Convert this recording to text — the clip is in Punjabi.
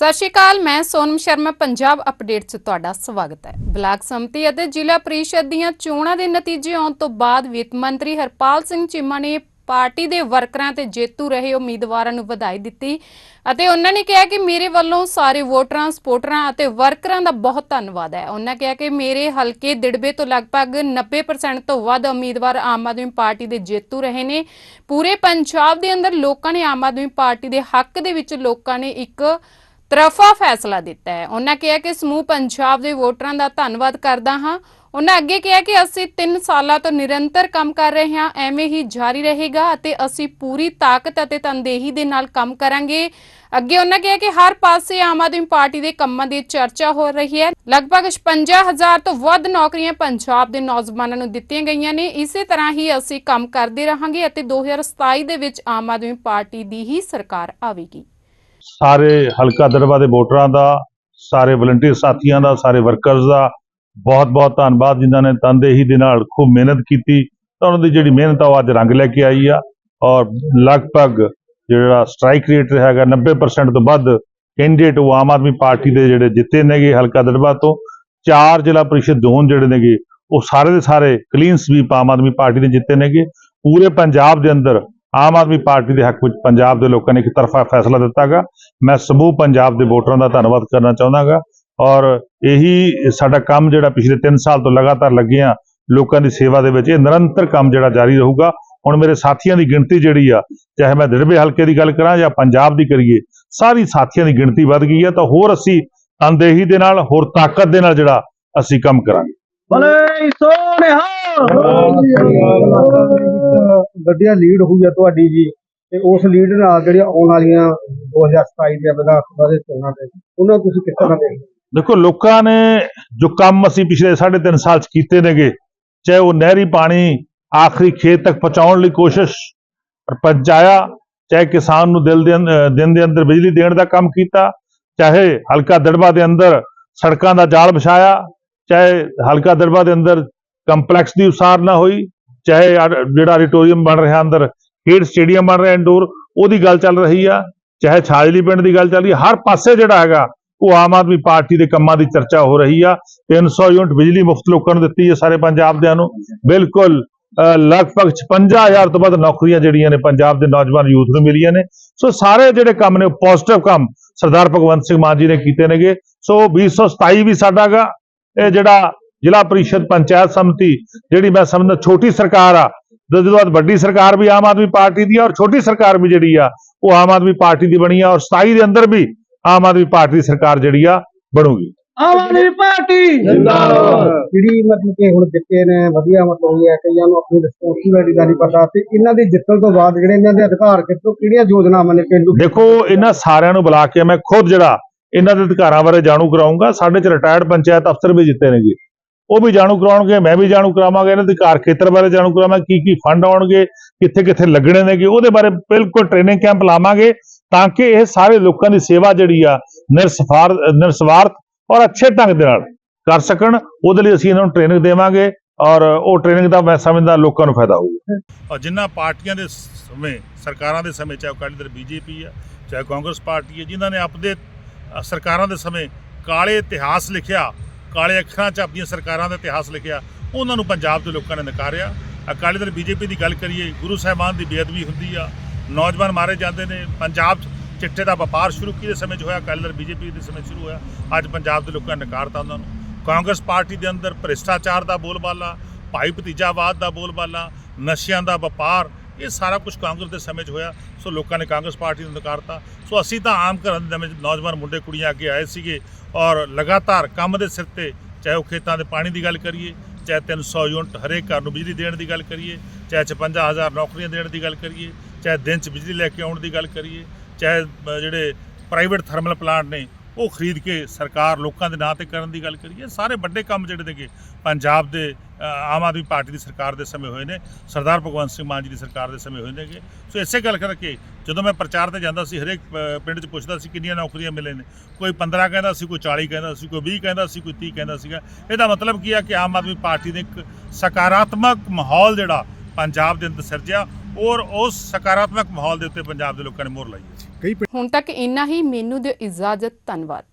ਸਤਿ ਸ਼੍ਰੀ ਅਕਾਲ, ਮੈਂ ਸੋਨਮ ਸ਼ਰਮਾ, ਪੰਜਾਬ ਅਪਡੇਟ 'ਚ ਤੁਹਾਡਾ ਸਵਾਗਤ ਹੈ। ਬਲਾਕ ਸੰਮਤੀ ਅਤੇ ਜ਼ਿਲ੍ਹਾ ਪ੍ਰੀਸ਼ਦ ਦੀਆਂ ਚੋਣਾਂ ਦੇ ਨਤੀਜੇ ਆਉਣ ਤੋਂ ਬਾਅਦ ਵਿੱਤ ਮੰਤਰੀ ਹਰਪਾਲ ਸਿੰਘ ਚੀਮਾ ਨੇ ਪਾਰਟੀ ਦੇ ਵਰਕਰਾਂ ਤੇ ਜੇਤੂ ਰਹੇ ਉਮੀਦਵਾਰਾਂ ਨੂੰ ਵਧਾਈ ਦਿੱਤੀ ਅਤੇ ਉਹਨਾਂ ਨੇ ਕਿਹਾ ਕਿ ਮੇਰੇ ਵੱਲੋਂ ਸਾਰੇ ਵੋਟਰਾਂ ਸਪੋਰਟਰਾਂ ਅਤੇ ਵਰਕਰਾਂ ਦਾ ਬਹੁਤ ਧੰਨਵਾਦ ਹੈ। ਉਹਨਾਂ ਕਿਹਾ ਕਿ ਮੇਰੇ ਹਲਕੇ ਦਿੜਬੇ ਤੋਂ ਲਗਭਗ 90% ਤੋਂ ਵੱਧ ਉਮੀਦਵਾਰ ਆਮ ਆਦਮੀ ਪਾਰਟੀ ਦੇ ਜੇਤੂ ਰਹੇ ਨੇ। ਪੂਰੇ ਪੰਜਾਬ ਦੇ ਅੰਦਰ ਲੋਕਾਂ ਨੇ ਆਮ ਆਦਮੀ ਪਾਰਟੀ ਦੇ ਹੱਕ ਦੇ ਵਿੱਚ ਲੋਕਾਂ ਨੇ ਇੱਕ ਤਰਫਾ ਫੈਸਲਾ ਦਿੱਤਾ ਹੈ। ਉਹਨਾਂ ਕਿਹਾ ਕਿ ਸਮੂਹ ਪੰਜਾਬ ਦੇ ਵੋਟਰਾਂ ਦਾ ਧੰਨਵਾਦ ਕਰਦਾ ਹਾਂ। ਉਹਨਾਂ ਅੱਗੇ ਕਿਹਾ ਕਿ ਅਸੀਂ 3 ਸਾਲਾਂ ਤੋਂ ਨਿਰੰਤਰ ਕੰਮ ਕਰ ਰਹੇ ਹਾਂ, ਐਵੇਂ ਹੀ ਜਾਰੀ ਰਹੇਗਾ ਅਤੇ ਅਸੀਂ ਪੂਰੀ ਤਾਕਤ ਅਤੇ ਤਨਦੇਹੀ ਦੇ ਨਾਲ ਕੰਮ ਕਰਾਂਗੇ। ਅੱਗੇ ਉਹਨਾਂ ਕਿਹਾ ਕਿ ਹਰ ਪਾਸੇ ਆਮ ਆਦਮੀ ਪਾਰਟੀ ਦੇ ਕੰਮਾਂ ਦੀ ਚਰਚਾ ਹੋ ਰਹੀ ਹੈ। ਲਗਭਗ 55000 ਤੋਂ ਵੱਧ ਨੌਕਰੀਆਂ ਪੰਜਾਬ ਦੇ ਨੌਜਵਾਨਾਂ ਨੂੰ ਦਿੱਤੀਆਂ ਗਈਆਂ ਨੇ। ਇਸੇ ਤਰ੍ਹਾਂ ਹੀ ਅਸੀਂ ਕੰਮ ਕਰਦੇ ਰਹਾਂਗੇ ਅਤੇ 2027 ਦੇ ਵਿੱਚ ਆਮ ਆਦਮੀ ਪਾਰਟੀ ਦੀ ਹੀ ਸਰਕਾਰ ਆਵੇਗੀ। ਸਾਰੇ ਹਲਕਾ ਦਰਬਾ ਦੇ ਵੋਟਰਾਂ ਦਾ, ਸਾਰੇ ਵਲੰਟੀਅਰ ਸਾਥੀਆਂ ਦਾ, ਸਾਰੇ ਵਰਕਰਸ ਦਾ ਬਹੁਤ ਬਹੁਤ ਧੰਨਵਾਦ ਜਿਨ੍ਹਾਂ ਨੇ ਤਨਦੇਹੀ ਦੇ ਨਾਲ ਖੂਬ ਮਿਹਨਤ ਕੀਤੀ। ਤਾਂ ਉਹਨਾਂ ਦੀ ਜਿਹੜੀ ਮਿਹਨਤ ਆ ਉਹ ਅੱਜ ਰੰਗ ਲੈ ਕੇ ਆਈ ਆ ਔਰ ਲਗਭਗ ਜਿਹੜਾ ਸਟ੍ਰਾਈਕ ਰੇਟ ਹੈਗਾ 90% ਤੋਂ ਵੱਧ ਕੈਂਡੀਡੇਟ ਉਹ ਆਮ ਆਦਮੀ ਪਾਰਟੀ ਦੇ ਜਿਹੜੇ ਜਿੱਤੇ ਨੇਗੇ ਹਲਕਾ ਦਰਬਾ ਤੋਂ। ਚਾਰ ਜ਼ਿਲ੍ਹਾ ਪ੍ਰੀਸ਼ਦ ਜ਼ੋਨ ਜਿਹੜੇ ਨੇਗੇ ਉਹ ਸਾਰੇ ਦੇ ਸਾਰੇ clean sweep Aam Aadmi Party ਦੇ ਜਿੱਤੇ ਨੇਗੇ। ਪੂਰੇ ਪੰਜਾਬ ਦੇ ਅੰਦਰ ਆਮ ਆਦਮੀ ਪਾਰਟੀ ਦੇ ਹੱਕ ਵਿੱਚ ਪੰਜਾਬ ਦੇ ਲੋਕਾਂ ਨੇ ਇੱਕ ਤਰਫਾ ਫੈਸਲਾ ਦਿੱਤਾਗਾ। ਮੈਂ ਸਮੂਹ ਪੰਜਾਬ ਦੇ ਵੋਟਰਾਂ ਦਾ ਧੰਨਵਾਦ ਕਰਨਾ ਚਾਹੁੰਦਾਗਾ ਔਰ ਇਹੀ ਸਾਡਾ ਕੰਮ ਜਿਹੜਾ ਪਿਛਲੇ 3 ਸਾਲ ਤੋਂ ਲਗਾਤਾਰ ਲੱਗੇ ਆ ਲੋਕਾਂ ਦੀ ਸੇਵਾ ਦੇ ਵਿੱਚ ਇਹ ਨਿਰੰਤਰ ਕੰਮ ਜਿਹੜਾ ਜਾਰੀ ਰਹੂਗਾ। ਹੁਣ ਮੇਰੇ ਸਾਥੀਆਂ ਦੀ ਗਿਣਤੀ ਜਿਹੜੀ ਆ ਚਾਹੇ ਮੈਂ ਦਿੜਬੇ ਹਲਕੇ ਦੀ ਗੱਲ ਕਰਾਂ ਜਾਂ ਪੰਜਾਬ ਦੀ ਕਰੀਏ ਸਾਰੀ ਸਾਥੀਆਂ ਦੀ ਗਿਣਤੀ ਵੱਧ ਗਈ ਹੈ ਤਾਂ ਹੋਰ ਅਸੀਂ ਤਨਦੇਹੀ ਦੇ ਨਾਲ ਹੋਰ ਤਾਕਤ ਦੇ ਨਾਲ ਜਿਹੜਾ ਅਸੀਂ ਕੰਮ ਕਰਾਂਗੇ। ਭਲੇ ਸੋਨਿਹਾ ਵਧੀਆ ਲੀਡ ਹੋਈ ਹੈ ਤੁਹਾਡੀ ਜੀ, ਤੇ ਉਸ ਲੀਡ ਨਾਲ ਜਿਹੜੀਆਂ ਆਉਣ ਵਾਲੀਆਂ 2027 ਦੇ ਵਿਧਾਨ ਦੇ ਚੋਣਾਂ ਦੇ, ਉਹਨਾਂ ਨੂੰ ਤੁਸੀਂ ਕਿਸ ਤਰ੍ਹਾਂ ਦੇਖੋ, ਲੋਕਾਂ ਨੇ ਜੋ ਕੰਮ ਅਸੀਂ ਪਿਛਲੇ 3.5 ਸਾਲ ਚ ਕੀਤੇ ਨੇਗੇ, ਚਾਹੇ ਉਹ ਨਹਿਰੀ ਪਾਣੀ ਆਖਰੀ ਖੇਤ ਤੱਕ ਪਹੁੰਚਾਉਣ ਲਈ ਕੋਸ਼ਿਸ਼ ਪਹੁੰਚਾਇਆ ਚਾਹੇ ਕਿਸਾਨ ਨੂੰ ਦਿਲ ਦੇ ਦਿਨ ਦੇ ਅੰਦਰ ਬਿਜਲੀ ਦੇਣ ਦਾ ਕੰਮ ਕੀਤਾ, ਚਾਹੇ ਹਲਕਾ ਦੜਬਾ ਦੇ ਅੰਦਰ ਸੜਕਾਂ ਦਾ ਜਾਲ ਵਿਛਾਇਆ, ਚਾਹੇ ਹਲਕਾ ਦੜਬਾ ਦੇ ਅੰਦਰ ਕੰਪਲੈਕਸ ਦੀ ਉਸਾਰਨਾ ਹੋਈ ਚਾਹੇ ਆਡ- ਜਿਹੜਾ ਆਡੀਟੋਰੀਅਮ ਬਣ ਰਿਹਾ ਅੰਦਰ ਖੇਡ ਸਟੇਡੀਅਮ ਬਣ ਰਿਹਾ ਇੰਡੋਰ ਉਹਦੀ ਗੱਲ ਚੱਲ ਰਹੀ ਆ। ਚਾਹੇ ਛਾਜਲੀ ਪਿੰਡ ਦੀ ਗੱਲ ਚੱਲ ਰਹੀ ਆ ਹਰ ਪਾਸੇ ਜਿਹੜਾ ਹੈਗਾ ਉਹ ਆਮ ਆਦਮੀ ਪਾਰਟੀ ਦੇ ਕੰਮਾਂ ਦੀ ਚਰਚਾ ਹੋ ਰਹੀ ਆ। 300 ਯੂਨਿਟ ਬਿਜਲੀ ਮੁਫਤ ਲੋਕਾਂ ਨੂੰ ਦਿੱਤੀ ਹੈ ਸਾਰੇ ਪੰਜਾਬ ਦਿਆਂ ਨੂੰ। ਬਿਲਕੁਲ ਅਹ, ਲਗਭਗ 55000 ਤੋਂ ਵੱਧ ਨੌਕਰੀਆਂ ਜਿਹੜੀਆਂ ਨੇ ਪੰਜਾਬ ਦੇ ਨੌਜਵਾਨ ਯੂਥ ਨੂੰ ਮਿਲੀਆਂ ਨੇ। ਸੋ ਸਾਰੇ ਜਿਹੜੇ ਕੰਮ ਨੇ ਉਹ ਪੋਜ਼ਿਟਿਵ ਕੰਮ ਸਰਦਾਰ ਭਗਵੰਤ ਸਿੰਘ ਮਾਨ ਜੀ ਨੇ ਕੀਤੇ ਨੇਗੇ। ਸੋ 2027 ਵੀ ਸਾਡਾਗਾ ਇਹ ਜਿਹੜਾ ਜ਼ਿਲ੍ਹਾ ਪ੍ਰੀਸ਼ਦ ਪੰਚਾਇਤ ਸਮਿਤੀ ਜਿਹੜੀ ਮੈਂ ਸਮਝਦਾ ਛੋਟੀ ਸਰਕਾਰ ਆ ਜਦੋਂ ਬਾਅਦ ਵੱਡੀ ਸਰਕਾਰ ਵੀ ਆਮ ਆਦਮੀ ਪਾਰਟੀ ਦੀ ਆ ਔਰ ਛੋਟੀ ਸਰਕਾਰ ਵੀ ਜਿਹੜੀ ਆ ਉਹ ਆਮ ਆਦਮੀ ਪਾਰਟੀ ਦੀ ਬਣੀ ਆ ਔਰ 27 ਦੇ ਅੰਦਰ ਵੀ ਆਮ ਆਦਮੀ ਪਾਰਟੀ ਦੀ ਸਰਕਾਰ ਜਿਹੜੀ ਆ ਬਣੂਗੀ। ਆਮ ਆਦਮੀ ਪਾਰਟੀ! ਜਿੰਦਾਬਾਦ! ਜਿਹੜੀ ਮਤਲਬ ਕਿ ਹੁਣ ਜਿੱਤੇ ਨੇ ਵਧੀਆ ਮਤਲਬ ਹੋਈ ਹੈ ਕਈਆਂ ਨੂੰ ਆਪਣੀ ਰਿਸਪੌਂਸਿਬਿਲਿਟੀ ਦਾ ਨਹੀਂ ਪਤਾ ਤੇ ਇਹਨਾਂ ਦੇ ਜਿੱਤਣ ਤੋਂ ਬਾਅਦ ਜਿਹੜੇ ਇਹਨਾਂ ਦੇ ਅਧਿਕਾਰ ਕਿੱਥੋਂ ਕਿਹੜੀਆਂ ਯੋਜਨਾਵਾਂ ਨੇ ਪੇਂਡੂ ਦੇਖੋ ਇਹਨਾਂ ਸਾਰਿਆਂ ਨੂੰ ਬੁਲਾ ਕੇ ਮੈਂ ਖੁਦ ਜਿਹੜਾ ਇਹਨਾਂ ਦੇ ਅਧਿਕਾਰਾਂ ਬਾਰੇ ਜਾਣੂ ਕਰਾਉਂਗਾ ਸਾਡੇ ਚ ਰਿਟਾਇਰਡ ਪੰਚਾਇਤ ਅਫਸਰ ਵੀ ਜਿੱਤੇ ਨੇਗੇ। ਉਹ ਵੀ ਜਾਣੂ ਕਰਾਉਣਗੇ, ਮੈਂ ਵੀ ਜਾਣੂ ਕਰਾਵਾਂਗਾ, ਇਹਨਾਂ ਦੇ ਅਧਿਕਾਰ ਖੇਤਰ ਬਾਰੇ ਜਾਣੂ ਕਰਾਵਾਂਗਾ, ਕੀ ਕੀ ਫੰਡ ਆਉਣਗੇ, ਕਿੱਥੇ ਕਿੱਥੇ ਲੱਗਣੇ ਨੇਗੇ, ਉਹਦੇ ਬਾਰੇ ਬਿਲਕੁਲ ਟ੍ਰੇਨਿੰਗ ਕੈਂਪ ਲਾਵਾਂਗੇ ਤਾਂ ਕਿ ਇਹ ਸਾਰੇ ਲੋਕਾਂ ਦੀ ਸੇਵਾ ਜਿਹੜੀ ਆ ਨਿਰਸਫਾਰ ਨਿਰਸਵਾਰਥ ਔਰ ਅੱਛੇ ਢੰਗ ਦੇ ਨਾਲ ਕਰ ਸਕਣ, ਉਹਦੇ ਲਈ ਅਸੀਂ ਇਹਨਾਂ ਨੂੰ ਟ੍ਰੇਨਿੰਗ ਦੇਵਾਂਗੇ ਔਰ ਉਹ ਟ੍ਰੇਨਿੰਗ ਦਾ ਮੈਂ ਸਮਝਦਾ ਲੋਕਾਂ ਨੂੰ ਫਾਇਦਾ ਹੋਊਗਾ। ਔਰ ਜਿਨ੍ਹਾਂ ਪਾਰਟੀਆਂ ਦੇ ਸਮੇਂ, ਸਰਕਾਰਾਂ ਦੇ ਸਮੇਂ, ਚਾਹੇ ਅਕਾਲੀ ਦਲ, ਬੀਜੇਪੀ ਆ, ਚਾਹੇ ਕਾਂਗਰਸ ਪਾਰਟੀ ਹੈ ਜਿਨ੍ਹਾਂ ਨੇ ਆਪਦੇ ਸਰਕਾਰਾਂ ਦੇ ਸਮੇਂ ਕਾਲੇ ਇਤਿਹਾਸ ਲਿਖਿਆ ਕਾਲੇ ਅੱਖਰਾਂ 'ਚ ਆਪਣੀਆਂ ਸਰਕਾਰਾਂ ਦਾ ਇਤਿਹਾਸ ਲਿਖਿਆ, ਉਹਨਾਂ ਨੂੰ ਪੰਜਾਬ ਦੇ ਲੋਕਾਂ ਨੇ ਨਕਾਰਿਆ। ਅਕਾਲੀ ਦਲ ਬੀਜੇਪੀ ਦੀ ਗੱਲ ਕਰੀਏ, ਗੁਰੂ ਸਾਹਿਬਾਨ ਦੀ ਬੇਅਦਬੀ ਹੁੰਦੀ ਆ, ਨੌਜਵਾਨ ਮਾਰੇ ਜਾਂਦੇ ਨੇ, ਪੰਜਾਬ 'ਚ ਚਿੱਟੇ ਦਾ ਵਪਾਰ ਸ਼ੁਰੂ ਕੀਤੇ ਸਮੇਂ 'ਚ ਹੋਇਆ, ਅਕਾਲੀ ਦਲ ਬੀਜੇਪੀ ਦੇ ਸਮੇਂ ਸ਼ੁਰੂ ਹੋਇਆ, ਅੱਜ ਪੰਜਾਬ ਦੇ ਲੋਕਾਂ ਨੇ ਨਕਾਰਤਾ ਉਹਨਾਂ ਨੂੰ। ਕਾਂਗਰਸ ਪਾਰਟੀ ਦੇ ਅੰਦਰ ਭ੍ਰਿਸ਼ਟਾਚਾਰ ਦਾ ਬੋਲਬਾਲਾ, ਭਾਈ ਭਤੀਜਾਵਾਦ ਦਾ ਬੋਲਬਾਲਾ, ਨਸ਼ਿਆਂ ਦਾ ਵਪਾਰ ਇਹ ਸਾਰਾ ਕੁਝ ਕਾਂਗਰਸ ਦੇ ਸਮੇਂ 'ਚ ਹੋਇਆ, ਸੋ ਲੋਕਾਂ ਨੇ ਕਾਂਗਰਸ ਪਾਰਟੀ ਨੂੰ ਨਕਾਰਤਾ। ਸੋ ਅਸੀਂ ਤਾਂ ਆਮ ਘਰਾਂ ਦੇ ਵਿੱਚ ਨੌਜਵਾਨ ਮੁੰਡੇ ਕੁੜੀਆਂ ਅੱਗੇ ਆਏ ਸੀਗੇ ਔਰ ਲਗਾਤਾਰ ਕੰਮ ਦੇ ਸਿਰ ਤੇ ਚਾਹੇ ਉਹ ਖੇਤਾਂ ਦੇ ਪਾਣੀ ਦੀ ਗੱਲ ਕਰੀਏ, ਚਾਹੇ 300 ਯੂਨਿਟ ਹਰੇਕ ਘਰ ਨੂੰ ਬਿਜਲੀ ਦੇਣ ਦੀ ਗੱਲ ਕਰੀਏ, ਚਾਹੇ 55000 ਨੌਕਰੀਆਂ ਦੇਣ ਦੀ ਗੱਲ ਕਰੀਏ, ਚਾਹੇ ਦਿਨ 'ਚ ਬਿਜਲੀ ਲੈ ਕੇ ਆਉਣ ਦੀ ਗੱਲ ਕਰੀਏ, ਚਾਹੇ ਜਿਹੜੇ ਪ੍ਰਾਈਵੇਟ ਥਰਮਲ ਪਲਾਂਟ ਨੇ ਉਹ ਖਰੀਦ ਕੇ ਸਰਕਾਰ ਲੋਕਾਂ ਦੇ ਨਾਂ ਤੇ ਕਰਨ ਦੀ ਗੱਲ ਕਰੀਏ ਸਾਰੇ ਵੱਡੇ ਕੰਮ ਜਿਹੜੇ ਨੇਗੇ, ਪੰਜਾਬ ਦੇ ਆਮ ਆਦਮੀ ਪਾਰਟੀ ਦੀ ਸਰਕਾਰ ਦੇ ਸਮੇਂ ਹੋਏ ਨੇ, ਸਰਦਾਰ ਭਗਵੰਤ ਸਿੰਘ ਮਾਨ ਜੀ ਦੀ ਸਰਕਾਰ ਦੇ ਸਮੇਂ ਹੋਏ ਨੇਗੇ। ਸੋ ਇਸੇ ਗੱਲ ਕਰਕੇ ਜਦੋਂ ਮੈਂ ਪ੍ਰਚਾਰ ਤੇ ਜਾਂਦਾ ਸੀ, ਹਰੇਕ ਪਿੰਡ 'ਚ ਪੁੱਛਦਾ ਸੀ ਕਿੰਨੀਆਂ ਨੌਕਰੀਆਂ ਮਿਲੇ ਨੇ, ਕੋਈ 15 ਕਹਿੰਦਾ ਸੀ, ਕੋਈ 40 ਕਹਿੰਦਾ ਸੀ, ਕੋਈ 20 ਕਹਿੰਦਾ ਸੀ, ਕੋਈ 30 ਕਹਿੰਦਾ ਸੀਗਾ। ਇਹਦਾ ਮਤਲਬ ਕੀ ਆ ਕਿ ਆਮ ਆਦਮੀ ਪਾਰਟੀ ਨੇ ਇੱਕ ਸਕਾਰਾਤਮਕ ਮਾਹੌਲ ਜਿਹੜਾ ਪੰਜਾਬ ਦੇ ਅੰਦਰ ਸਿਰਜਿਆ ਔਰ ਉਸ ਸਕਾਰਾਤਮਕ ਮਾਹੌਲ ਦੇ ਉੱਤੇ ਪੰਜਾਬ ਦੇ ਲੋਕਾਂ ਨੇ ਮੋਹਰ ਲਾਈ। ਕਈ ਹੁਣ ਤੱਕ ਇੰਨਾ ਹੀ ਮੈਨੂੰ ਦਿਓ ਇਜਾਜ਼ਤ ਧੰਨਵਾਦ।